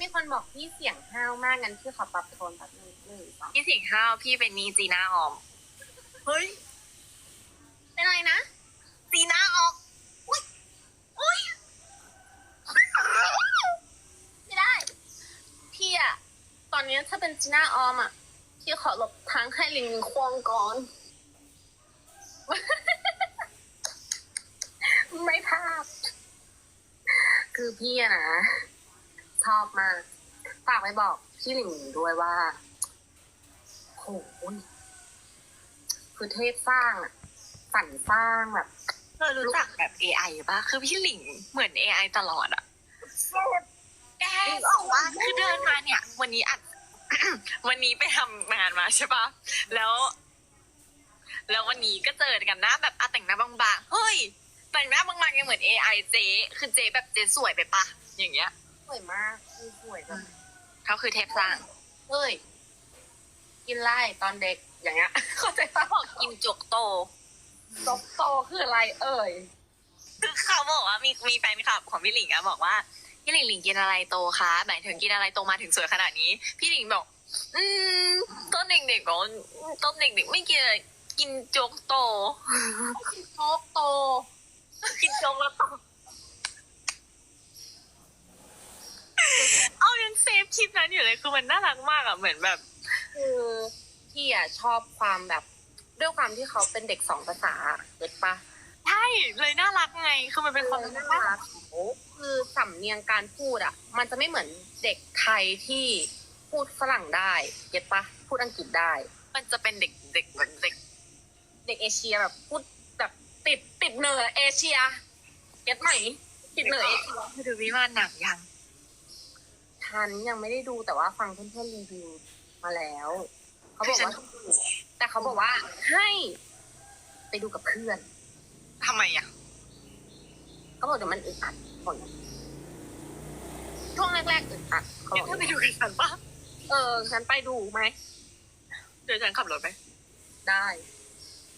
มีคนบอกพี่เสียงห้าวมากงั้นพี่ขอปรับโทนแบบหนึ่งหนึ่งสองพี่สิงห้าวพี่เป็นนีจีน่าออม เฮ้ย เป็นอะไรนะ จีน่าออมไม่ได้ พี่อะตอนนี้ถ้าเป็นจีน่าออมอะพี่ขอหลบทางให้ลิงควงก่อน ไม่ภาพ คือพี่อะนะ ชอบมากฝากไปบอกพี่หลิงด้วยว่าโหยคือเทพสร้างอะฝันสร้างแบบเธอรู้จักแบบ AI ป่ะ คือพี่หลิงเหมือน AI ตลอดอะแกบอกว่าคือเดินมาเนี่ย วันนี้อัด วันนี้ไปทำงานมาใช่ปะแล้ว แล้ววันนี้ก็เจอกันหน้าแบบอะแต่งหน้าบางๆ เฮ้ยแต่งหน้าบางๆยังเหมือน AI เจ๊คือเจ๊แบบเจ๊สวยไปปะอย่างเงี้ยส วยมากคือสวยแบบเขาคือเทพสร้าง เฮ้ย กินไล่ตอนเด็กอย่างเงี้ย เข้าใจปะบอกกินจกโตโตโตคืออะไร เอ่ย คือเขาบอกว่ามีมีแฟนคลับของพี่หลิงอะบอกว่าพี่หลิงหลิงกินอะไรโตคะหมายถึงกินอะไรโตมาถึงสวยขนาดนี้ พี่หลิงบอก อืมต้นเด็กๆบอกต้นเด็กๆไม่กินอะไรกินโจ๊กโตโตโต กินโจ๊กแล้วโตเอายังเซฟ คลิปนั้นอยู่เลยคือมันน่ารักมากอะเหมือนแบบ คือพี่อะชอบความแบบด้วยความที่เขาเป็นเด็กสองภาษาเก็ตปะใช่เลยน่ารักไงคือมันเป็นความน่ารักคือสำเนียงการพูดอะ มันจะไม่เหมือนเด็กไทยที่พูดฝรั่งได้เก็ตปะพูดอังกฤษได้ มันจะเป็นเด็กเด็กเหมือนเด็ก เด็กเอเชียแบบพูดแบบติดติดเหนือเอเชียเก็ตไหมติดเหนือเอเชียดูวิมานหนังยัง ทันยังไม่ได้ดูแต่ว่าฟังเพื่อนๆรีวิวมาแล้ว เขาบอกว่าแต่เขาบอกว่าให้ไปดูกับเพื่อนทำไมอะเขาบอกเดี๋ยวมันอึดอัดคนช่วงแรกๆอึดอัดเขาเดี๋บยวอกถ้าไปดูกันสันปะเออฉันไปดูไหมเดี๋ยวฉันขับรถไป ได้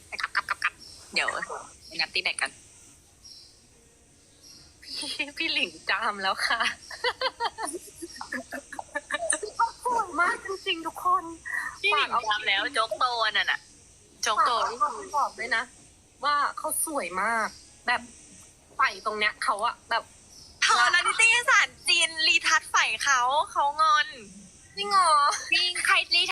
ไปกลับกลับกลับกลับเดี๋ยวไปนับตีแบกกัน พี่พี่หลิงจามแล้วค่ะสวยมากจริงๆทุกคน เอาลิงจำแล้วโจ๊กโตนั่นน่ะโจ๊กโตเอาคำตอบด้วยนะ ว่าเขาสวยมาก แบบไฝ่ตรงเนี้ยเขาอะแบบเธอแล้วนิตยสาร